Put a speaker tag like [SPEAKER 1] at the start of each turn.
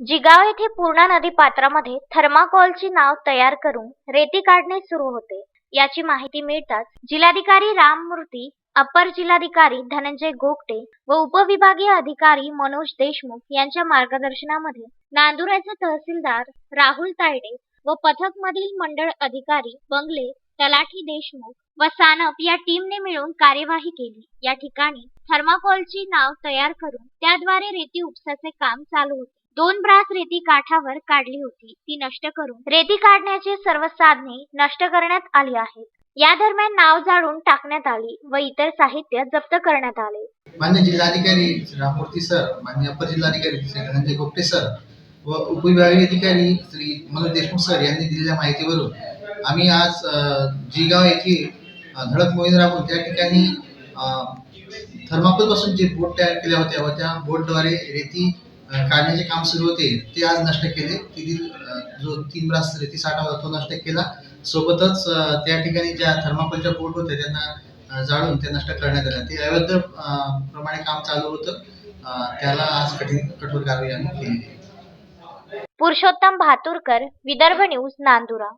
[SPEAKER 1] जिगाव येथे पूर्णा नदी पात्रामध्ये थर्माकोलची नाव तयार करून रेती काढणे सुरू होते. याची माहिती मिळताच जिल्हाधिकारी राममूर्ती अपर जिल्हाधिकारी धनंजय गोगटे व उपविभागीय अधिकारी मनोज देशमुख यांच्या मार्गदर्शनामध्ये नांदुराचे तहसीलदार राहुल तायडे व पथक मधील मंडळ अधिकारी बंगले तलाठी देशमुख व सानप या टीमने मिळून कार्यवाही केली. या ठिकाणी थर्माकोलची नाव तयार करून त्याद्वारे रेती उपसाचे काम चालू होते. दोन ब्रास रेती काठावर काढली होती. ती नष्ट करून रेती काढण्याची सर्व साधने नष्ट करण्यात आली आहेत. या दरम्यान नाव जाळून टाकण्यात आली व इतर साहित्य जप्त करण्यात आले.
[SPEAKER 2] मान्य जिल्हाधिकारी रामूर्ती सर मान्य अपर जिल्हाधिकारी श्री धनंजय गोपटे सर व उपविभागीय अधिकारी श्री मनोज देशमुख सर यांनी दिलेल्या माहितीवरून आम्ही आज जिगाव येथे धडक मोहीम राबवून त्या ठिकाणी थर्माकोलपासून जे बोट तयार केल्या होत्या व त्या बोटद्वारे रेती काढण्याचे काम सुरू होते ते आज नष्ट केले. तेथील जो तीन ब्रास रेती साठा होता तो नष्ट केला. सोबतच त्या ठिकाणी ज्या थर्माकोलच्या बोट होत्या त्यांना जाळून ते नष्ट करण्यात आल्या ते अवैध प्रमाणे काम चालू होतं. त्याला आज कठीण कठोर कारवाई आम्ही केली
[SPEAKER 1] पुरुषोत्तम भातुरकर विदर्भ न्यूज नांदुरा.